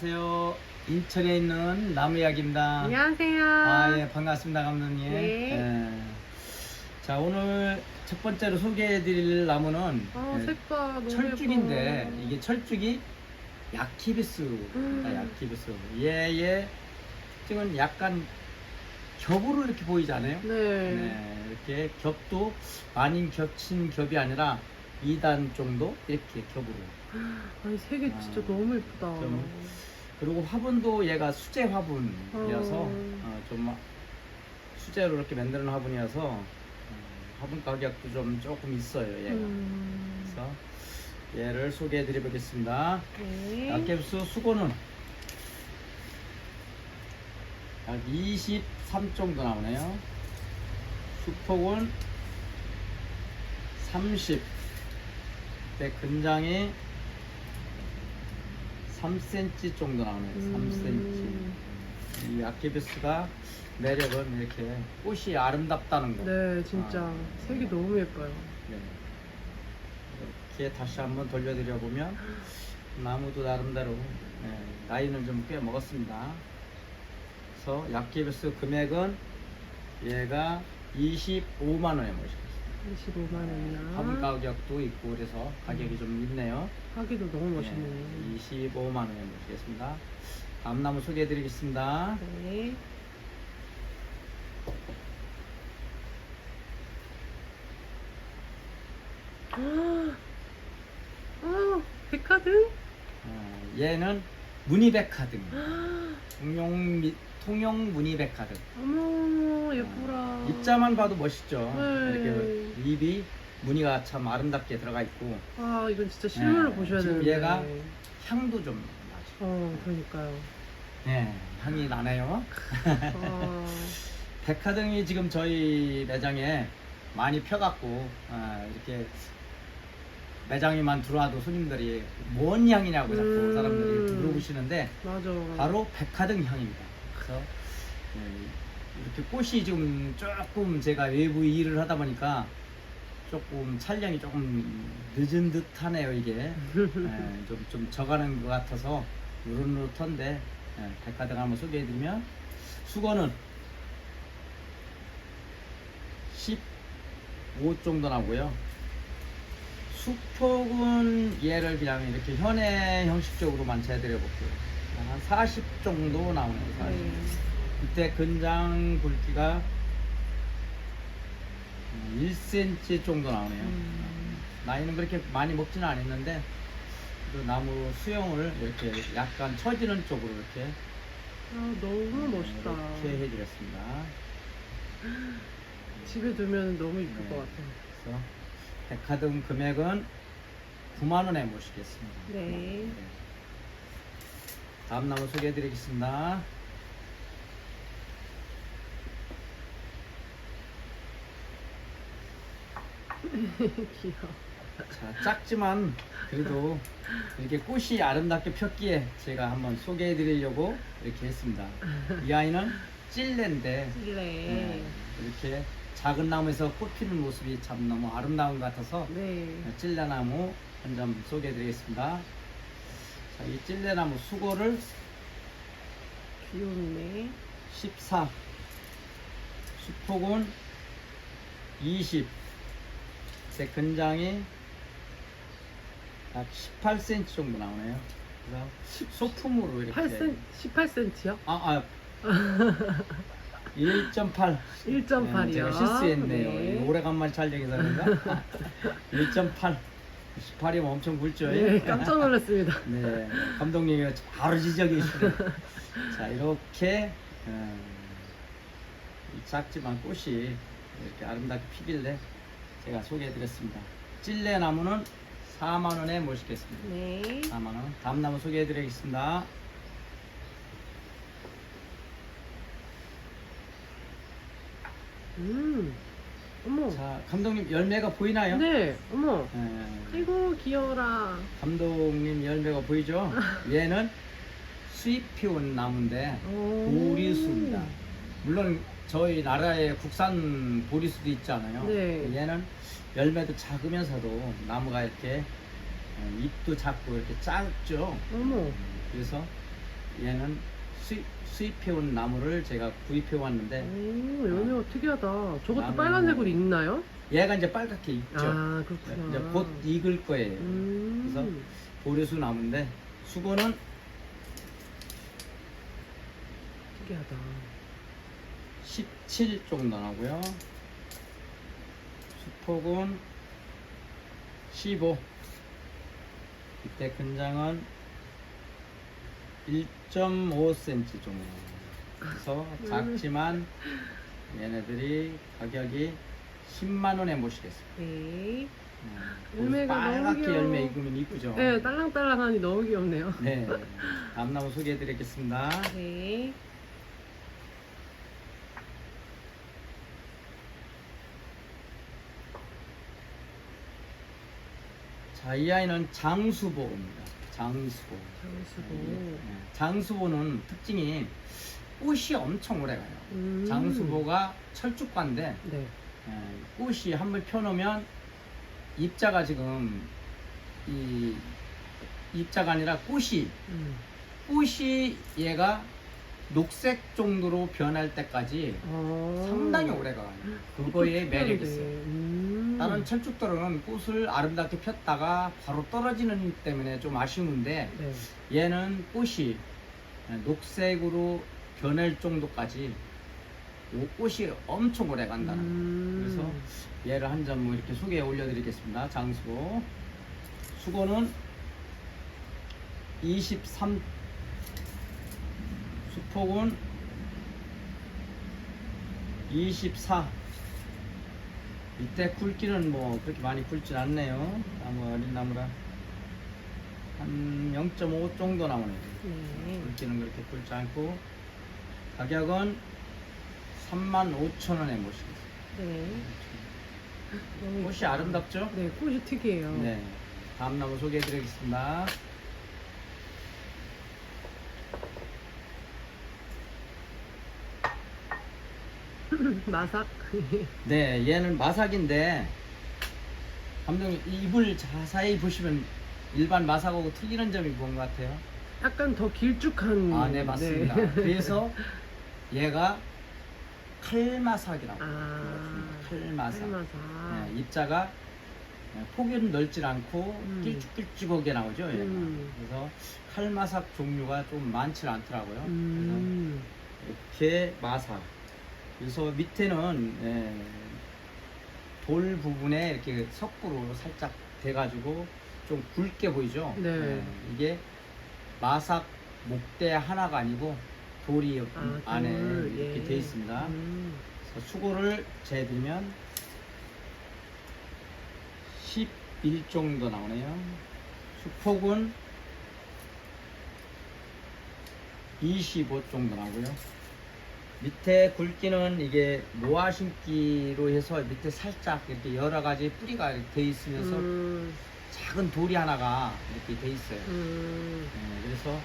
안녕하세요. 인천에 있는 나무약입니다. 안녕하세요. 아, 예, 반갑습니다, 감독님. 네. 예. 자, 오늘 첫 번째로 소개해 드릴 나무는 아, 예, 색깔 너무 철쭉인데, 예뻐. 이게 철쭉이 야키비스입니다, 음. 야키비스. 얘의 특징은 약간 겹으로 이렇게 보이지 않아요? 네. 네, 이렇게 겹도 많이 겹친 겹이 아니라 2단 정도 이렇게 겹으로. 아니 색이 진짜 아, 너무 예쁘다. 좀 그리고 화분도 얘가 수제 화분이어서 어. 어, 좀 수제로 이렇게 만드는 화분이어서 어, 화분 가격도 좀 조금 있어요 얘가. 음. 그래서 얘를 소개해 드리겠습니다. 네. 약kép수 수고는 약 23 정도 나오네요. 수폭은 30. 네, 근장이 3cm 정도 나오네요. 3cm. 음. 이 아키비스가 매력은 이렇게 꽃이 아름답다는 거. 네, 진짜 아. 색이 너무 예뻐요. 네. 이렇게 다시 한번 돌려드려 보면 나무도 나름대로 네, 나이는 좀 꽤 먹었습니다. 그래서 약기비스 금액은 얘가 25만 원에 모시겠습니다. 25만 원이나. 화분 가격도 있고 그래서 가격이 좀 있네요. 하기도 너무 멋있네. 예, 25만 원에 모시겠습니다. 다음 나무 소개해드리겠습니다. 네. 아, 아, 백화등? 어, 얘는 무늬백화등, 아, 통용 미- 통용 무늬백화등. 어머, 예쁘라. 입자만 봐도 멋있죠. 네. 이렇게 잎이 무늬가 참 아름답게 들어가 있고 아, 이건 진짜 실물로 네, 보셔야 지금 되는데. 얘가 향도 좀 나죠. 어, 그러니까요. 네, 향이 나네요. 아, 백화등이 지금 저희 매장에 많이 펴갖고 아, 이렇게 매장에만 들어와도 손님들이 뭔 향이냐고 자꾸 음. 사람들이 물어보시는데 맞아. 바로 백화등 향입니다. 그래서 네, 이렇게 꽃이 지금 조금 제가 외부 일을 하다 보니까 조금 촬영이 조금 늦은 듯 하네요 이게. 네, 좀, 좀 적어가는 것 같아서 누릇누릇한데 네, 백화등 한번 소개해드리면 수건은 15 정도 나고요. 수폭은 얘를 그냥 이렇게 현해 형식적으로만 재드려 볼게요. 한 40 정도 나오네요 40. 네. 이때 근장 굵기가 1cm 정도 나오네요. 음. 나이는 그렇게 많이 먹지는 않았는데 그 나무 수영을 이렇게 약간 처지는 쪽으로 이렇게 아, 너무 멋있다. 이렇게 해드렸습니다. 집에 두면 너무 이쁠 네. 것 같아요. 그래서 백화등 금액은 9만 원에 모시겠습니다. 네. 다음 나무 소개해드리겠습니다. 귀여워. 자, 작지만 그래도 이렇게 꽃이 아름답게 폈기에 제가 한번 소개해 드리려고 이렇게 했습니다. 이 아이는 찔레인데 찔레. 네, 이렇게 작은 나무에서 꽃 피는 모습이 참 너무 아름다운 것 같아서 네. 찔레나무 한 점 소개해 드리겠습니다. 자, 이 찔레나무 수고를 귀엽네. 14 수폭은 20 제 근장이 약 18cm 정도 나오네요 그래서 소품으로 이렇게 8cm, 18cm요? 아, 아 1.8 1.8 이요? 제가 실수했네요 네. 오래간만에 촬영해서 그런가 1.8 18이면 엄청 굵죠 네, 깜짝 놀랐습니다. 네, 감독님이 바로 지적이시네. 자, 이렇게 음, 이 작지만 꽃이 이렇게 아름답게 피길래 제가 소개해드렸습니다. 찔레 나무는 4만 원에 모시겠습니다. 네. 4만 원. 다음 나무 소개해드리겠습니다. 음. 어머. 자, 감독님 열매가 보이나요? 네. 어머. 네, 아이고, 귀여워라. 감독님 열매가 보이죠? 얘는 수입 피운 나무인데 오. 보리수입니다. 물론 저희 나라에 국산 보리수도 있잖아요. 네. 얘는 열매도 작으면서도 나무가 이렇게 어, 잎도 작고 이렇게 작죠. 어머. 그래서 얘는 수입, 수입해온 나무를 제가 구입해 왔는데 오, 열매가 특이하다. 저것도 나무- 빨간색으로 익나요? 얘가 이제 빨갛게 익죠. 아, 그렇구나. 이제 곧 익을 거예요. 음. 그래서 보리수 나무인데 수고는 특이하다. 17 정도 나고요. 수폭은 15. 이때 근장은 1.5cm 정도. 그래서 작지만 얘네들이 가격이 10만 원에 모시겠습니다. 네. 음, 열매가 너무 빨갛게 귀여워. 열매 익으면 이쁘죠. 네, 딸랑딸랑하니 너무 귀엽네요. 네. 다음 나무 소개해드리겠습니다. 네. 자, 이 아이는 장수보입니다. 장수보. 장수고. 네. 장수보는 특징이 꽃이 엄청 오래 가요. 음. 장수보가 철쭉과인데 네. 예, 꽃이 한 번 펴놓으면 입자가 지금 이 입자가 아니라 꽃이 음. 꽃이 얘가 녹색 정도로 변할 때까지 어. 상당히 오래 가요. 그거에 매력이 있어요. 음. 다른 철쭉들은 꽃을 아름답게 폈다가 바로 떨어지는 때문에 좀 아쉬운데 네. 얘는 꽃이 녹색으로 변할 정도까지 요 꽃이 엄청 오래 간다는. 음. 그래서 얘를 한 점 이렇게 소개해 올려드리겠습니다. 장수고 수고는 23 수폭은 24 밑에 굵기는 뭐 그렇게 많이 굵진 않네요. 나무 어린 나무라 한 0.5 정도 나오네요. 네. 굵기는 그렇게 굵지 않고 가격은 35,000원에 모시겠습니다. 네. 너무 꽃이. 아름답죠? 네, 꽃이 특이해요. 네. 다음 나무 소개해 드리겠습니다. 마삭. 네, 얘는 마삭인데 감독님 이 잎을 자세히 보시면 일반 마삭하고 틀리는 점이 뭔 것 같아요? 약간 더 길쭉한. 아, 네, 맞습니다. 네. 그래서 얘가 칼마삭이라고. 아. 칼마삭. 칼마삭. 네, 입자가 폭은 넓질 않고 음. 길쭉길쭉하게 나오죠. 얘가. 음. 그래서 칼마삭 종류가 좀 많지 않더라고요. 음. 그래서 이렇게 마삭. 그래서 밑에는 예, 돌 부분에 이렇게 석구로 살짝 돼가지고 좀 굵게 보이죠. 네. 예, 이게 마삭 목대 하나가 아니고 돌이 아, 안에 돌, 이렇게 예. 돼 있습니다. 음. 그래서 수고를 재드리면 11 정도 나오네요. 수폭은 25 정도 나오고요. 밑에 굵기는 이게 모아 심기로 해서 밑에 살짝 이렇게 여러 가지 뿌리가 돼 있으면서 음. 작은 돌이 하나가 이렇게 돼 있어요. 음. 네, 그래서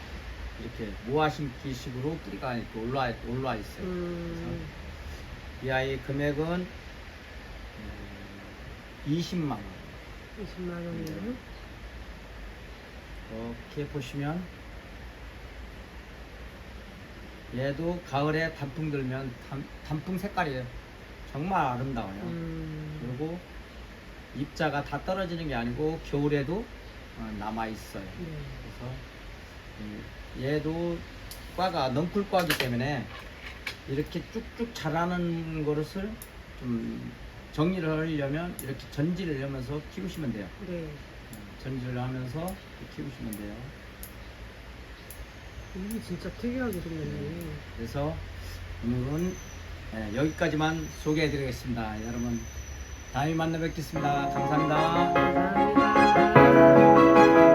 이렇게 모아 심기 식으로 뿌리가 이렇게 올라와, 올라와 있어요. 음. 이 아이 금액은 음, 20만 원. 20만 원이요. 네. 이렇게 보시면 얘도 가을에 단풍 들면 단, 단풍 색깔이 정말 아름다워요. 음. 그리고 입자가 다 떨어지는 게 아니고 겨울에도 어, 남아 있어요. 네. 그래서 이 얘도 과가 넝쿨과기 때문에 이렇게 쭉쭉 자라는 것을 좀 정리를 하려면 이렇게 전지를 하면서 키우시면 돼요. 네. 어, 전지를 하면서 키우시면 돼요. 이게 진짜 특이하게 생겼네. 그래서 오늘은 예, 여기까지만 소개해드리겠습니다. 여러분 다음에 만나 뵙겠습니다. 감사합니다. 감사합니다.